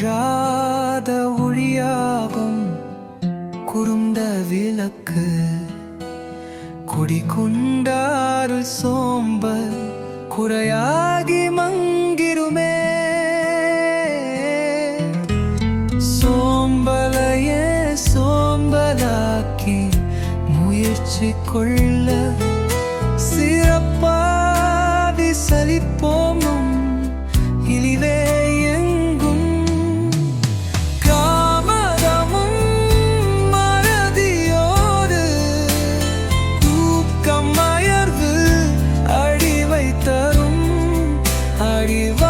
அன்றாத ஒளியாகும் குறுந்த விளக்கு. குடி கொண்டாறு சோம்ப குறையாகி மங்கிருமே. சோம்பலையே கொள்ள leave